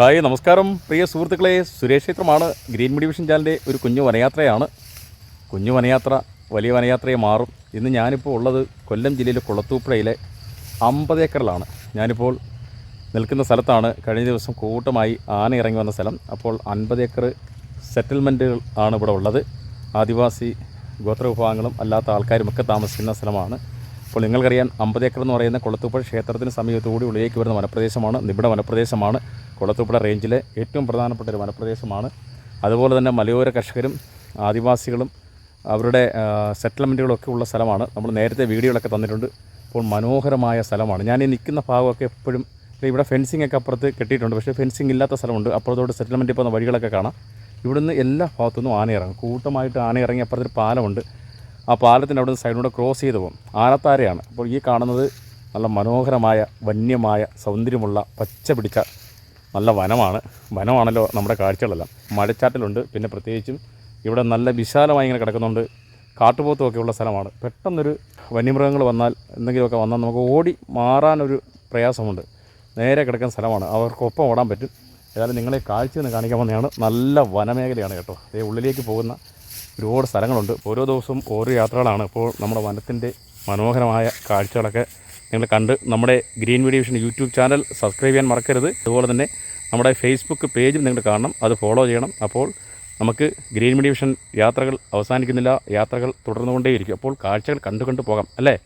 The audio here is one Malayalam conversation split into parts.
ഹായ് നമസ്കാരം. പ്രിയ സുഹൃത്തുക്കളെ സുരേഷ് ക്ഷേത്രമാണ്. ഗ്രീൻ മെഡിവിഷൻ വിഷൻ ചാനലിന്റെ ഒരു കുഞ്ഞു വനയാത്രയാണ്. കുഞ്ഞു വനയാത്ര വലിയ വനയാത്രയെ മാറും. ഇന്ന് ഞാനിപ്പോൾ ഉള്ളത് കൊല്ലം ജില്ലയിലെ കുളത്തൂപ്പുഴയിലെ അമ്പത് ഏക്കറിലാണ്. ഞാനിപ്പോൾ നിൽക്കുന്ന സ്ഥലത്താണ്. കഴിഞ്ഞ ദിവസം കൂട്ടമായി ആന ഇറങ്ങി വന്ന സ്ഥലം. അപ്പോൾ അൻപത് ഏക്കർ സെറ്റിൽമെന്റുകൾ ആണ് ഇവിടെ ഉള്ളത്. ആദിവാസി ഗോത്ര വിഭാഗങ്ങളും അല്ലാത്ത ആൾക്കാരുമൊക്കെ താമസിക്കുന്ന സ്ഥലമാണ്. അപ്പോൾ നിങ്ങൾക്കറിയാം അമ്പത് ഏക്കർ എന്ന് പറയുന്ന കുളത്തൂപ്പുഴ ക്ഷേത്രത്തിന് സമീപത്തുകൂടി ഉള്ളിലേക്ക് വരുന്ന വനപ്രദേശമാണ്. നിബിഡ വനപ്രദേശമാണ്. കുളത്തൂപ്പുഴ റേഞ്ചിലെ ഏറ്റവും പ്രധാനപ്പെട്ട ഒരു വനപ്രദേശമാണ്. അതുപോലെ തന്നെ മലയോര കർഷകരും ആദിവാസികളും അവരുടെ സെറ്റിൽമെന്റുകളൊക്കെ ഉള്ള സ്ഥലമാണ്. നമ്മൾ നേരത്തെ വീഡിയോകളൊക്കെ തന്നിട്ടുണ്ട്. അപ്പോൾ മനോഹരമായ സ്ഥലമാണ്. ഞാൻ ഈ നിൽക്കുന്ന ഭാഗമൊക്കെ എപ്പോഴും ഇവിടെ ഫെൻസിംഗ് ഒക്കെ അപ്പുറത്ത് കെട്ടിയിട്ടുണ്ട്. പക്ഷേ ഫെൻസിംഗ് ഇല്ലാത്ത സ്ഥലമുണ്ട്. അപ്പുറത്തോട്ട് സെറ്റിൽമെന്റ് പോകുന്ന വഴികളൊക്കെ കാണാം. ഇവിടുന്ന് എല്ലാ ഭാഗത്തുനിന്നും ആന ഇറങ്ങും. കൂട്ടമായിട്ട് ആന ഇറങ്ങി അപ്പുറത്തൊരു പാലമുണ്ട്. ആ പാലത്തിന് അവിടെ നിന്ന് സൈഡിലൂടെ ക്രോസ് ചെയ്ത് പോകും. ആനത്താരയാണ്. അപ്പോൾ ഈ കാണുന്നത് നല്ല മനോഹരമായ വന്യമായ സൗന്ദര്യമുള്ള പച്ച പിടിച്ച നല്ല വനമാണ്. വനമാണല്ലോ നമ്മുടെ കാഴ്ചകളെല്ലാം. മഴച്ചാറ്റലുണ്ട്. പിന്നെ പ്രത്യേകിച്ചും ഇവിടെ നല്ല വിശാലമായി ഇങ്ങനെ കിടക്കുന്നുണ്ട്. കാട്ടുപോത്തുമൊക്കെ ഉള്ള സ്ഥലമാണ്. പെട്ടെന്നൊരു വന്യമൃഗങ്ങൾ വന്നാൽ എന്തെങ്കിലുമൊക്കെ വന്നാൽ നമുക്ക് ഓടി മാറാനൊരു പ്രയാസമുണ്ട്. നേരെ കിടക്കുന്ന സ്ഥലമാണ്. അവർക്കൊപ്പം ഓടാൻ പറ്റും. ഏതായാലും നിങ്ങളെ കാഴ്ച നിന്ന് കാണിക്കാൻ വന്നതാണ്. നല്ല വനമേഖലയാണ് കേട്ടോ. അതേ ഉള്ളിലേക്ക് പോകുന്ന ഒരുപാട് സ്ഥലങ്ങളുണ്ട്. ഓരോ ദിവസവും ഓരോ യാത്രകളാണ്. ഇപ്പോൾ നമ്മുടെ വനത്തിന്റെ മനോഹരമായ കാഴ്ചകളൊക്കെ നിങ്ങൾ കണ്ട് നമ്മുടെ green vision YouTube channel subscribe ചെയ്യാൻ മറക്കരുത്. അതുപോലെ തന്നെ നമ്മുടെ ഫേസ്ബുക്ക് പേജും നിങ്ങൾ കാണണം. അത് ഫോളോ ചെയ്യണം. അപ്പോൾ നമുക്ക് ഗ്രീൻ മീഡിയ യാത്രകൾ അവസാനിക്കുന്നില്ല. യാത്രകൾ തുടർന്നുകൊണ്ടേയിരിക്കും. അപ്പോൾ കാഴ്ചകൾ കണ്ടു കണ്ടു പോകാം. അല്ലേ?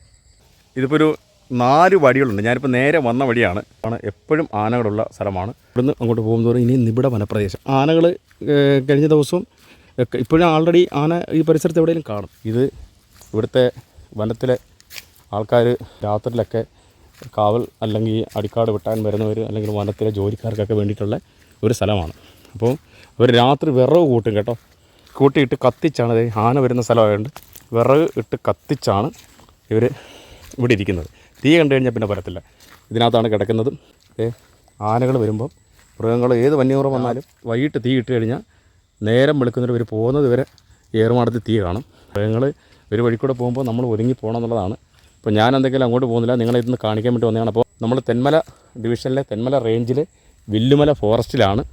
ഇതിപ്പോൾ ഒരു നാല് വഴികളുണ്ട് ഞാനിപ്പോൾ നേരെ വന്ന വഴിയാണ് ആണ് എപ്പോഴും ആനകളുള്ള സ്ഥലമാണ്. ഇവിടുന്ന് അങ്ങോട്ട് പോകുന്നതോറും ഇനി നിബിഡ വനപ്രദേശം. ആനകൾ കഴിഞ്ഞ ദിവസവും ഇപ്പോഴും ആൾറെഡി ആന ഈ പരിസരത്ത് എവിടെയെങ്കിലും കാണും. ഇത് ഇവിടുത്തെ വനത്തിലെ ആൾക്കാർ രാത്രിയിലൊക്കെ കാവൽ അല്ലെങ്കിൽ അടിക്കാട് വെട്ടാൻ വരുന്നവർ അല്ലെങ്കിൽ വനത്തിലെ ജോലിക്കാർക്കൊക്കെ വേണ്ടിയിട്ടുള്ള ഒരു സ്ഥലമാണ്. അപ്പോൾ അവർ രാത്രി വിറവ് കൂട്ടും കേട്ടോ. കൂട്ടിയിട്ട് കത്തിച്ചാണ് ദേ ആന വരുന്ന സ്ഥലമായതുകൊണ്ട് വിറക് ഇട്ട് കത്തിച്ചാണ് ഇവർ ഇവിടെ ഇരിക്കുന്നത്. തീ കണ്ടു കഴിഞ്ഞാൽ പിന്നെ പറ്റത്തില്ല ഇതിനകത്താണ് കിടക്കുന്നത്. ആനകൾ വരുമ്പം മൃഗങ്ങൾ ഏത് വന്യമൃഗം വന്നാലും വൈകിട്ട് തീ ഇട്ട് കഴിഞ്ഞാൽ നേരം വെളുക്കുന്നവർ പോകുന്നത് വരെ ഏറുമാടത്തിൽ തീ കാണും. മൃഗങ്ങൾ ഒരു വഴി പോകുമ്പോൾ നമ്മൾ ഒരുങ്ങി പോകണം എന്നുള്ളതാണ് അപ്പോൾ ഞാൻ എന്തെങ്കിലും അങ്ങോട്ട് പോകുന്നില്ല. നിങ്ങളെ ഇതൊന്ന് കാണിക്കാൻ വേണ്ടി വന്നതാണ്. അപ്പോൾ നമ്മൾ തെന്മല ഡിവിഷനിലെ തെന്മല റേഞ്ചിൽ വില്ലുമല ഫോറസ്റ്റിലാണ്.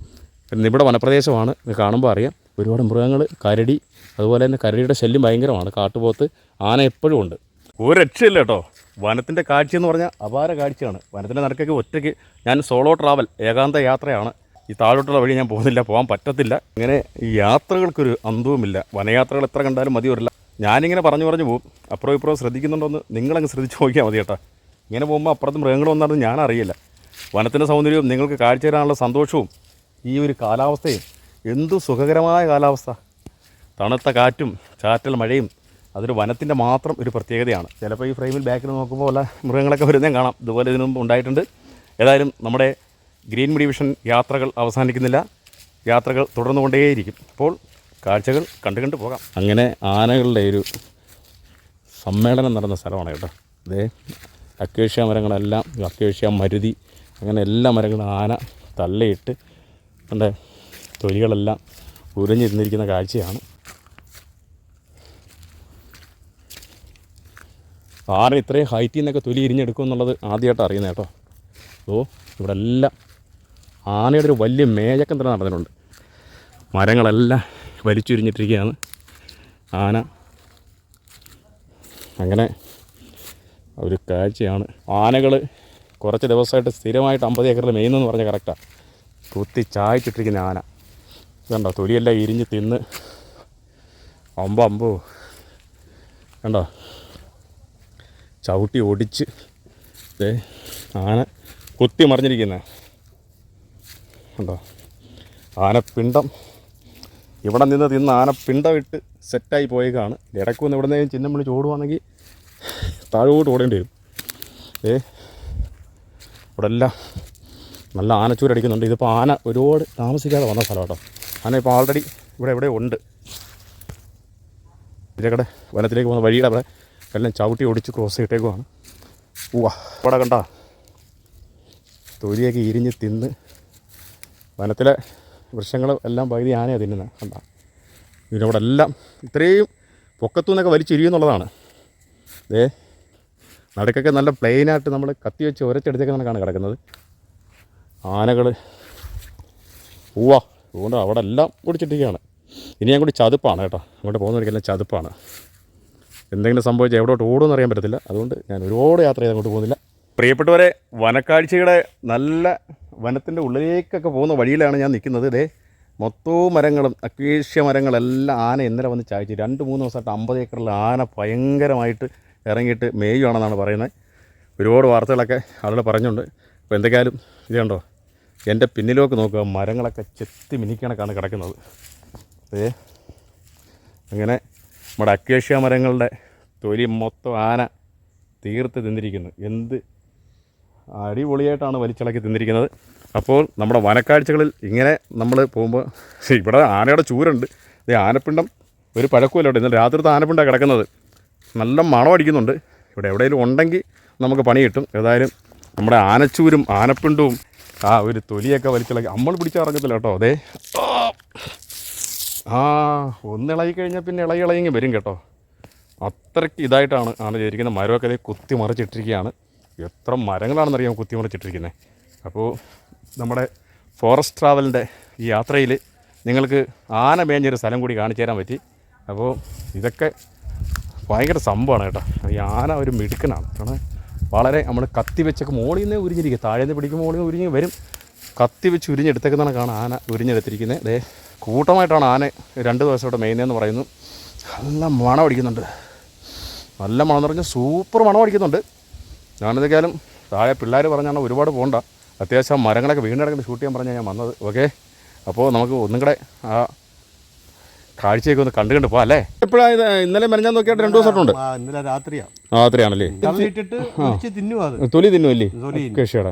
പിന്നെ ഇവിടെ വനപ്രദേശമാണ്. കാണുമ്പോൾ അറിയാം. ഒരുപാട് മൃഗങ്ങൾ കരടി അതുപോലെ തന്നെ കരടിയുടെ ശല്യം ഭയങ്കരമാണ്. കാട്ടുപോത്ത് ആന എപ്പോഴും ഉണ്ട്. ഒരു രക്ഷയില്ല കേട്ടോ. വനത്തിന്റെ കാഴ്ച എന്ന് പറഞ്ഞാൽ അപാര കാഴ്ചയാണ്. വനത്തിന്റെ നടക്കൊക്കെ ഒറ്റയ്ക്ക് ഞാൻ സോളോ ട്രാവൽ ഏകാന്ത യാത്രയാണ്. ഈ താഴോട്ടുള്ള വഴി ഞാൻ പോകുന്നില്ല പോകാൻ പറ്റത്തില്ല. ഇങ്ങനെ ഈ യാത്രകൾക്കൊരു അന്തവുമില്ല. വനയാത്രകൾ എത്ര കണ്ടാലും മതി വരില്ല ഞാനിങ്ങനെ പറഞ്ഞു പറഞ്ഞു പോകും അപ്പുറം ഇപ്പുറം ശ്രദ്ധിക്കുന്നുണ്ടോന്ന് നിങ്ങളങ്ങ് ശ്രദ്ധിച്ച് നോക്കിയാൽ മതി കേട്ടോ. ഇങ്ങനെ പോകുമ്പോൾ അപ്പുറത്ത് മൃഗങ്ങൾ വന്നാലും ഞാൻ അറിയില്ല വനത്തിന്റെ സൗന്ദര്യവും നിങ്ങൾക്ക് കാഴ്ച തരാനുള്ള സന്തോഷവും ഈ ഒരു കാലാവസ്ഥയും എന്തു സുഖകരമായ കാലാവസ്ഥ. തണുത്ത കാറ്റും ചാറ്റൽ മഴയും അതൊരു വനത്തിന്റെ മാത്രം ഒരു പ്രത്യേകതയാണ്. ചിലപ്പോൾ ഈ ഫ്രെയിമിൽ ബാക്കിൽ നോക്കുമ്പോൾ വല്ല മൃഗങ്ങളൊക്കെ വരുന്നേ കാണാം. ഇതുപോലെ ഇതിനു മുമ്പ് ഉണ്ടായിട്ടുണ്ട്. ഏതായാലും നമ്മുടെ ഗ്രീൻ മീഡിയ വിഷൻ യാത്രകൾ അവസാനിക്കുന്നില്ല. യാത്രകൾ തുടർന്നുകൊണ്ടേയിരിക്കും. അപ്പോൾ കാഴ്ചകൾ കണ്ടു കണ്ടു പോകാം. അങ്ങനെ ആനകളുടെ ഒരു സമ്മേളനം നടന്ന സ്ഥലമാണ് കേട്ടോ. ഇതേ അക്കേഷ്യ മരങ്ങളെല്ലാം അക്കേഷ്യ മരുതി അങ്ങനെ എല്ലാ മരങ്ങളും ആന തള്ളിയിട്ട് എന്റെ തൊലികളെല്ലാം ഉരഞ്ഞിരുന്നിരിക്കുന്ന കാഴ്ചയാണ്. ആന ഇത്രയും ഹൈറ്റിൽ നിന്നൊക്കെ തൊലി ഇരിഞ്ഞെടുക്കും എന്നുള്ളത് ആദ്യമായിട്ട് അറിയുന്നത് കേട്ടോ. ഓ ഇവിടെ എല്ലാം ആനയുടെ ഒരു വലിയ മേജക്കം തന്നെ നടന്നിട്ടുണ്ട്. മരങ്ങളെല്ലാം വലിച്ചുരിഞ്ഞിട്ടിരിക്കുകയാണ്. ആന. അങ്ങനെ ഒരു കാഴ്ചയാണ്. ആനകൾ കുറച്ച് ദിവസമായിട്ട് സ്ഥിരമായിട്ട് അമ്പത് ഏക്കറിൽ മെയ്യുന്നെന്ന് പറഞ്ഞാൽ കറക്റ്റാണ് കുത്തി ചായച്ചിട്ടിരിക്കുന്ന ആന. കണ്ടോ തൊലിയെല്ലാം ഇരിഞ്ഞ് തിന്ന്. അമ്പോ അമ്പോ. കണ്ടോ? ചവിട്ടി ഒടിച്ച് ആന കുത്തി മറിഞ്ഞിരിക്കുന്നത് കണ്ടോ? ആനപ്പിണ്ടം. ഇവിടെ നിന്ന് തിന്ന് പിണ്ട വിട്ട് സെറ്റായി പോയേക്കാണ്. ഇടയ്ക്ക് വന്ന് ഇവിടെ നിന്ന് ചിഹ്നം വിളിച്ച് ഓടുവാണെങ്കിൽ താഴോട്ട് ഓടേണ്ടി വരും. ഏ ഇവിടെ എല്ലാം നല്ല ആനച്ചൂരടിക്കുന്നുണ്ട്. ഇതിപ്പോൾ ആന ഒരുപാട് താമസിക്കാതെ വന്ന സ്ഥലം കേട്ടോ. ആന ഇപ്പോൾ ആൾറെഡി ഇവിടെ എവിടെ ഉണ്ട്. ഇതിലേക്കടെ വനത്തിലേക്ക് പോകുന്ന വഴിയുടെ അവിടെ എല്ലാം ചവിട്ടി ഒടിച്ച് ക്രോസ് ചെയ്തിട്ടേക്കുമാണ് ഉവാ ഇവിടെ കണ്ട. തൊലിയൊക്കെ ഇരിഞ്ഞ് തിന്ന് വനത്തിലെ വൃക്ഷങ്ങൾ എല്ലാം പകുതി ആനയാണ് തിന്നുന്നത് കണ്ട. ഇതിനവിടെ എല്ലാം ഇത്രയും പൊക്കത്തു നിന്നൊക്കെ വലിച്ചിരിയുന്നുള്ളതാണ്. ദേ നടുക്കൊക്കെ നല്ല പ്ലെയിനായിട്ട് നമ്മൾ കത്തി വെച്ച് ഉരച്ചെടുത്തേക്ക് കണക്കാണ് കിടക്കുന്നത്. ആനകൾ പോവാ അതുകൊണ്ട് അവിടെ എല്ലാം കുടിച്ചിട്ടിരിക്കുകയാണ് ഇനി ഞാൻ കൂടി ചതുപ്പാണ് കേട്ടോ. അങ്ങോട്ട് പോകുന്നവർക്കെല്ലാം ചതുപ്പാണ്. എന്തെങ്കിലും സംഭവിച്ചാൽ എവിടോട്ട് ഓടുമെന്ന് അറിയാൻ പറ്റത്തില്ല. അതുകൊണ്ട് ഞാൻ ഒരുപാട് യാത്ര ചെയ്ത് അങ്ങോട്ട് പോകുന്നില്ല. പ്രിയപ്പെട്ടവരെ വനക്കാഴ്ചയുടെ നല്ല വനത്തിന്റെ ഉള്ളിലേക്കൊക്കെ പോകുന്ന വഴിയിലാണ് ഞാൻ നിൽക്കുന്നത്. ഇതേ മൊത്തവും മരങ്ങളും അക്വേഷ്യ മരങ്ങളെല്ലാം ആന ഇന്നലെ വന്ന് ചായച്ചു. രണ്ട് മൂന്ന് ദിവസമായിട്ട് അമ്പത് ഏക്കറിൽ ആന ഭയങ്കരമായിട്ട് ഇറങ്ങിയിട്ട് മേയുവാണെന്നാണ് പറയുന്നത്. ഒരുപാട് വാർത്തകളൊക്കെ ആളുകൾ പറഞ്ഞുണ്ട്. അപ്പോൾ എന്തൊക്കെയാലും ഇത് കണ്ടോ എന്റെ പിന്നിലേക്ക് നോക്കുക. മരങ്ങളൊക്കെ ചെത്തി മിനിക്കണക്കാണ് കിടക്കുന്നത്. ഏ അങ്ങനെ നമ്മുടെ അക്വേഷ്യ മരങ്ങളുടെ തൊലി മൊത്തം ആന തീർത്ത് തിന്നിരിക്കുന്നു. എന്ത് അടിപൊളിയായിട്ടാണ് വലിച്ചിളക്കി തിന്നിരിക്കുന്നത്. അപ്പോൾ നമ്മുടെ വനക്കാഴ്ചകളിൽ ഇങ്ങനെ നമ്മൾ പോകുമ്പോൾ ഇവിടെ ആനയുടെ ചൂരുണ്ട്. ഇത് ആനപ്പിണ്ടം ഒരു പഴക്കമില്ല കേട്ടോ ഇന്നലെ രാത്രിത്തെ ആനപ്പിണ്ടാണ് കിടക്കുന്നത്. നല്ല മണം അടിക്കുന്നുണ്ട്. ഇവിടെ എവിടെയെങ്കിലും ഉണ്ടെങ്കിൽ നമുക്ക് പണി കിട്ടും. ഏതായാലും നമ്മുടെ ആനച്ചൂരും ആനപ്പിണ്ടവും ആ ഒരു തൊലിയൊക്കെ വലിച്ചിളക്കി. നമ്മൾ പിടിച്ചിറങ്ങത്തില്ല കേട്ടോ. അതെ ആ ഒന്ന് ഇളകി കഴിഞ്ഞാൽ പിന്നെ ഇളകി ഇളകി വരും കേട്ടോ. അത്രയ്ക്ക് ഇതായിട്ടാണ് ആണ് ചെയ്തിരിക്കുന്നത് മരമൊക്കെ കുത്തി മറിച്ചിട്ടിരിക്കുകയാണ്. എത്ര മരങ്ങളാണെന്നറിയാം കുത്തിമുറിച്ചിട്ടിരിക്കുന്നത് അപ്പോൾ നമ്മുടെ ഫോറസ്റ്റ് ട്രാവലിന്റെ ഈ യാത്രയിൽ നിങ്ങൾക്ക് ആന മേഞ്ഞൊരു സ്ഥലം കൂടി കാണിച്ചു തരാൻ പറ്റി. അപ്പോൾ ഇതൊക്കെ ഭയങ്കര സംഭവമാണ് കേട്ടോ. ഈ ആന ഒരു മിടുക്കനാണ്. കാരണം വളരെ നമ്മൾ കത്തി വെച്ചൊക്കെ മോളിൽ നിന്ന് ഉരിഞ്ഞിരിക്കുക താഴെ നിന്ന് പിടിക്കുമ്പോൾ മോളിൽ നിന്ന് ഉരിഞ്ഞ് വരും. കത്തി വെച്ച് ഉരിഞ്ഞെടുത്തേക്കുന്നതാണ് കാണാൻ ആന ഉരിഞ്ഞെടുത്തിരിക്കുന്നത് അതേ കൂട്ടമായിട്ടാണ് ആന രണ്ട് ദിവസം ഇവിടെ മെയിനെന്ന് പറയുന്നു. നല്ല മണം അടിക്കുന്നുണ്ട്. നല്ല മണം എന്ന് പറഞ്ഞാൽ സൂപ്പർ മണം അടിക്കുന്നുണ്ട്. ഞാനെന്തൊക്കെയാലും താഴെ പിള്ളേർ പറഞ്ഞാണ് ഒരുപാട് പോകണ്ട അത്യാവശ്യം മരങ്ങളൊക്കെ വീണ് കിടക്കുന്ന ഷൂട്ട് ചെയ്യാൻ പറഞ്ഞാൽ ഞാൻ വന്നത്. ഓക്കെ? അപ്പോൾ നമുക്ക് ഒന്നും കൂടെ ആ കാഴ്ചയൊക്കെ ഒന്ന് കണ്ടു കണ്ട് പോകാം അല്ലേ? എപ്പോഴാണ് ഇത് ഇന്നലെ മരഞ്ഞാൽ നോക്കിയിട്ട് രണ്ടു ദിവസമായിട്ടുണ്ട് ഉണ്ട് ഇന്നലെ രാത്രിയാ. രാത്രിയാണല്ലേ? തൊലി തിന്നുമല്ലേ. കൃഷിയുടെ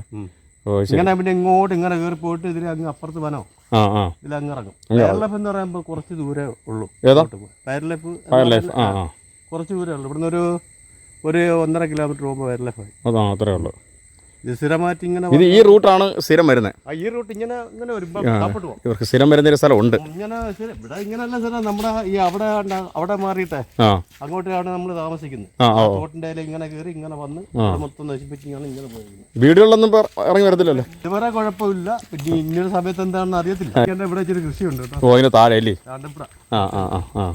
ഓ ശരി. ഇങ്ങനെ പിന്നെ ഇങ്ങോട്ട് ഇങ്ങനെ കയറി പോയിട്ട് ഇതിൽ അങ്ങ് അപ്പുറത്ത് വനോ? ആ ആ. ഇതിൽ അങ്ങ് ഇറങ്ങും. വയർലൈഫ് എന്ന് പറയുമ്പോൾ കുറച്ച് ദൂരേ ഉള്ളൂ ഏതാ? വയർലൈഫ് ആ. കുറച്ച് ദൂരേ ഉള്ളൂ. ഇവിടുന്ന് ഒരു ഒരു ഒന്നര കിലോമീറ്റർ പോകുമ്പോൾ വയർലൈഫ് ആയി അതാ അത്രേ ഉള്ളൂ. ഇത് സ്ഥിരമായിട്ട് ഇങ്ങനെ ഇത് ഈ റൂട്ടാണ് സ്ഥിരം വരുന്നത് ആ, ഈ റൂട്ട് ഇങ്ങനെ ഇങ്ങനെ വരുമ്പോൾ കാപ്പിട്ട് പോകും ഇവർക്ക് സ്ഥിരം വരുന്നൊരു സ്ഥലമുണ്ട്. ഇങ്ങനെ സ്ഥിരം- ഇവിടെ ഇങ്ങനെയല്ല സ്ഥലം നമ്മുടെ ഈ അവിടെ ഉണ്ട്, അവിടെ മാറിയിട്ടെ. ആ. അങ്ങോട്ടാണ് നമ്മൾ താമസിക്കുന്നത്. ആ ഓ. തോട്ടിന്റെ ഇടയിൽ ഇങ്ങനെ കയറി ഇങ്ങനെ വന്ന് ഇവിടെ മൊത്തം നശിപ്പിച്ച് ഇങ്ങനെ പോയി. വീടുകളിലൊന്നും ഇപ്പൊ ഇറങ്ങി വരത്തില്ലല്ലോ? ഇതുവരെ കുഴപ്പമില്ല. പിന്നെ ഇന്നൊരു സമയത്ത് എന്താണെന്ന് അറിയത്തില്ല. എന്റെ ഇവിടെ ഇച്ചിരി കൃഷിയുണ്ട് കേട്ടോ. ഓ അതിന് താഴെ അല്ലേ ആണ്ടിപ്പുഴ ആ ആ ആ ആ.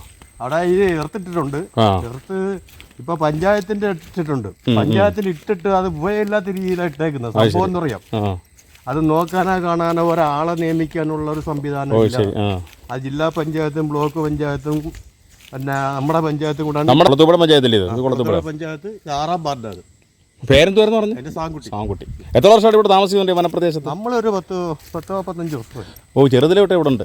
അവിടെ ഈ എർത്തിട്ടിട്ടുണ്ട്. എർത്ത് ഇപ്പൊ പഞ്ചായത്തിന്റെ ഇട്ടിട്ടുണ്ട്. പഞ്ചായത്തിൽ ഇട്ടിട്ട് അത് ഉപയോഗമില്ലാത്ത രീതിയിലാണ് ഇട്ടേക്കുന്നത്. സംഭവം എന്ന് പറയാം. അത് നോക്കാനോ കാണാനോ ഒരാളെ നിയമിക്കാനുള്ള ഒരു സംവിധാനം ഇല്ല. ആ. ജില്ലാ പഞ്ചായത്തും ബ്ലോക്ക് പഞ്ചായത്തും പിന്നെ നമ്മുടെ പഞ്ചായത്തും കൂടാണ് പഞ്ചായത്ത് ആറാം വാർഡാണ് പേരെന്തുവായിരുന്നു പറഞ്ഞു? എന്റെ സാങ്കുട്ടി. സാങ്കുട്ടി. എത്ര വർഷമായിട്ട് ഇവിടെ താമസിക്കുന്നുണ്ട് ഈ വനപ്രദേശത്ത്? നമ്മളൊരു പത്ത് പത്ത് മുപ്പത്തഞ്ച് വർഷം ഓ ചെറുതിലെ തൊട്ട് ഇവിടെ ഉണ്ട്.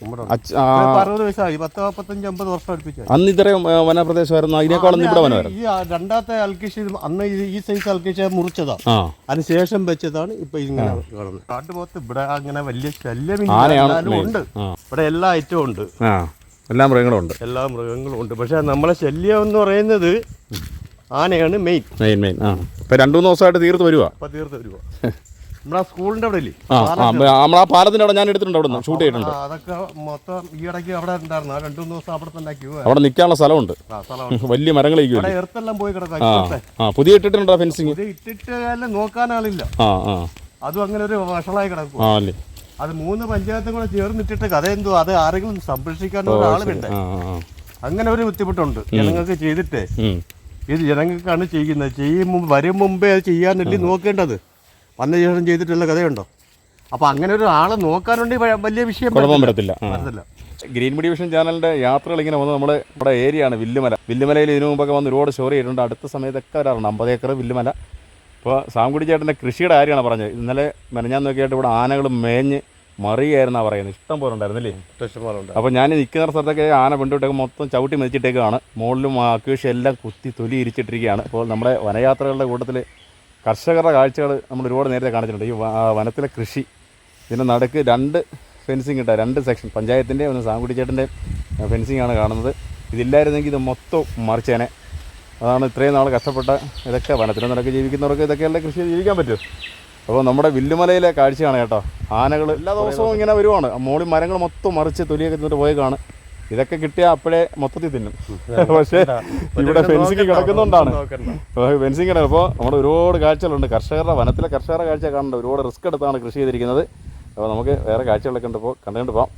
അറുപത് വയസ്സായി. പത്ത് മുപ്പത്തഞ്ച് അമ്പത് വർഷം അടുപ്പിച്ചു അന്ന് ഇത്രയും വനപ്രദേശമായിരുന്നു. അതിനേക്കാളും ഇവിടെ വനമായിരുന്നു. ഈ രണ്ടാമത്തെ അൽക്കിഷ് അന്ന് ഈ സൈസ് അൽക്കിഷ മുറിച്ചതാ. ആ. അതിന് ശേഷം വെച്ചതാണ് ഇപ്പൊ ഇങ്ങനെ കാണുന്നത് കാട്ടുപോത്ത് ഇവിടെ അങ്ങനെ വലിയ എന്നാലും ഉണ്ട്. ഇവിടെ എല്ലാ ഐറ്റവും ഉണ്ട്. എല്ലാ മൃഗങ്ങളും ഉണ്ട്. എല്ലാ മൃഗങ്ങളും ഉണ്ട്. പക്ഷെ നമ്മളെ ശല്യം എന്ന് പറയുന്നത് ആനയാണ് മെയിൻ മെയിൻ മെയിൻ ആ. ഇപ്പം രണ്ട് മൂന്ന് ദിവസമായിട്ട് തീർത്ത് വരുവാ. അപ്പൊ തീർത്ത് വരുക നമ്മളെ സ്കൂളിന്റെ അവിടെ ഇല്ലേ? ആ ആ പാലത്തിന്റെ പാലത്തിന്റെ അവിടെ ഞാൻ എടുത്തിട്ടുണ്ട് അവിടെ നിന്ന് ഷൂട്ട് ചെയ്തിട്ടുണ്ട്. അതൊക്കെ മൊത്തം ഈ ഇടയ്ക്ക് അവിടെ ഉണ്ടായിരുന്നു. ആ രണ്ടു മൂന്ന് ദിവസം അവിടെ തന്നെ ക്യൂ അവിടെ നിൽക്കാനുള്ള സ്ഥലമുണ്ട്. ആ സ്ഥലമാണ് വലിയ മരങ്ങൾ അവിടെ എർത്തെല്ലാം പോയി കിടക്കാം ആ ഇപ്പോഴത്തെ. ആ പുതിയ ഇട്ടിട്ടുണ്ടോ ഫെൻസിങ് ഇത് ഇട്ടിട്ട് എല്ലാം നോക്കാൻ ആളില്ല. ആ ആ. അതും അങ്ങനെ ഒരു വഷളായി കിടക്കും ആ അല്ലേ. അത് മൂന്ന് പഞ്ചായത്തും കൂടെ ചേർന്നിട്ടിട്ട് കഥ എന്തോ അത് ആരെങ്കിലും സംരക്ഷിക്കാൻ ഒരാൾ വേണ്ടേ? ആ ആ ആ. അങ്ങനെ ഒരു ബുദ്ധിമുട്ടുണ്ട്. ജനങ്ങൾക്ക് ചെയ്തിട്ടേ. ഉം. ഇത് ജനങ്ങൾക്കാണ് ചെയ്യുന്നത്. ചെയ്യും മുമ്പ് വരും മുമ്പേ അത് ചെയ്യാനല്ലേ നോക്കേണ്ടത്. വന്ന ശേഷം ചെയ്തിട്ടുള്ള കഥയുണ്ടോ? അപ്പൊ അങ്ങനെ ഒരു ആളെ നോക്കാനുണ്ടെങ്കിൽ വലിയ വിഷയം കുഴപ്പം വരത്തില്ല. ആ. വരത്തില്ല. ഗ്രീൻ ഡിവിഷൻ ചാനലിന്റെ യാത്രകൾ ഇങ്ങനെ വന്ന് നമ്മുടെ നമ്മുടെ ഏരിയയാണ് വില്ലുമല. വില്ലുമലയിൽ ഇതിനു മുമ്പൊക്കെ വന്ന് ഒരുപാട് സ്റ്റോറി ചെയ്തിട്ടുണ്ട്. അടുത്ത സമയത്തൊക്കെ വരാറുണ്ട്. അമ്പത് ഏക്കർ വില്ലുമല. ഇപ്പോൾ സാംകുടി ചേട്ടന്റെ കൃഷിയുടെ കാര്യമാണ് പറഞ്ഞത്. ഇന്നലെ മെനഞ്ഞാൻ നോക്കിയിട്ട് ഇവിടെ ആനകളും മേഞ്ഞ് മറിയായിരുന്നാണ് പറയുന്നത്. ഇഷ്ടം പോലെ ഉണ്ടായിരുന്നില്ലേ അപ്പോൾ ഞാൻ നിൽക്കുന്ന സ്ഥലത്തൊക്കെ ആന പെണ്ടുവിട്ടൊക്കെ മൊത്തം ചവിട്ടി മെതിച്ചിട്ടേക്കാണ് മുകളിലും അക്വേഷ എല്ലാം കുത്തി തൊലി ഇരിച്ചിട്ടിരിക്കുകയാണ്. അപ്പോൾ നമ്മുടെ വനയാത്രകളുടെ കൂട്ടത്തിൽ കർഷകരുടെ കാഴ്ചകൾ നമ്മൾ ഒരുപാട് നേരത്തെ കാണിച്ചിട്ടുണ്ട്. ഈ വനത്തിലെ കൃഷി ഇതിന്റെ നടുക്ക് രണ്ട് ഫെൻസിങ് ഇട്ട രണ്ട് സെക്ഷൻ പഞ്ചായത്തിന്റെ ഒന്ന് സാങ്കുട്ടിച്ചേട്ടന്റെ ചേട്ടന്റെ ഫെൻസിങ് ആണ് കാണുന്നത്. ഇതില്ലായിരുന്നെങ്കിൽ ഇത് മൊത്തം മറിച്ചേനെ. അതാണ് ഇത്രയും നാൾ കഷ്ടപ്പെട്ട ഇതൊക്കെ വനത്തിന്റെ നടക്ക് ജീവിക്കുന്നവർക്ക് ഇതൊക്കെയല്ലേ കൃഷി ജീവിക്കാൻ പറ്റും അപ്പോൾ നമ്മുടെ വില്ലുമലയിലെ കാഴ്ചയാണ് കേട്ടോ. ആനകൾ എല്ലാ ദിവസവും ഇങ്ങനെ വരുവാണ്. മോളി മരങ്ങൾ മൊത്തം മറിച്ച് തൊലിയൊക്കെ തിന്നിട്ട് പോയേക്കാണ് ഇതൊക്കെ കിട്ടിയാൽ അപ്പോഴേ മൊത്തത്തിൽ തിന്നും. പക്ഷേ ഇവിടെ ഫെൻസിങ് കിടക്കുന്നതുകൊണ്ടാണ് ഫെൻസിങ് കിടക്കും അപ്പോൾ നമ്മുടെ ഒരുപാട് കാഴ്ചകളുണ്ട്. കർഷകരുടെ വനത്തിലെ കർഷകരുടെ കാഴ്ച കാണേണ്ട ഒരുപാട് റിസ്ക് എടുത്താണ് കൃഷി ചെയ്തിരിക്കുന്നത്. അപ്പോൾ നമുക്ക് വേറെ കാഴ്ചകളൊക്കെ ഉണ്ട്. ഇപ്പോൾ കണ്ടുകൊണ്ട് പോകാം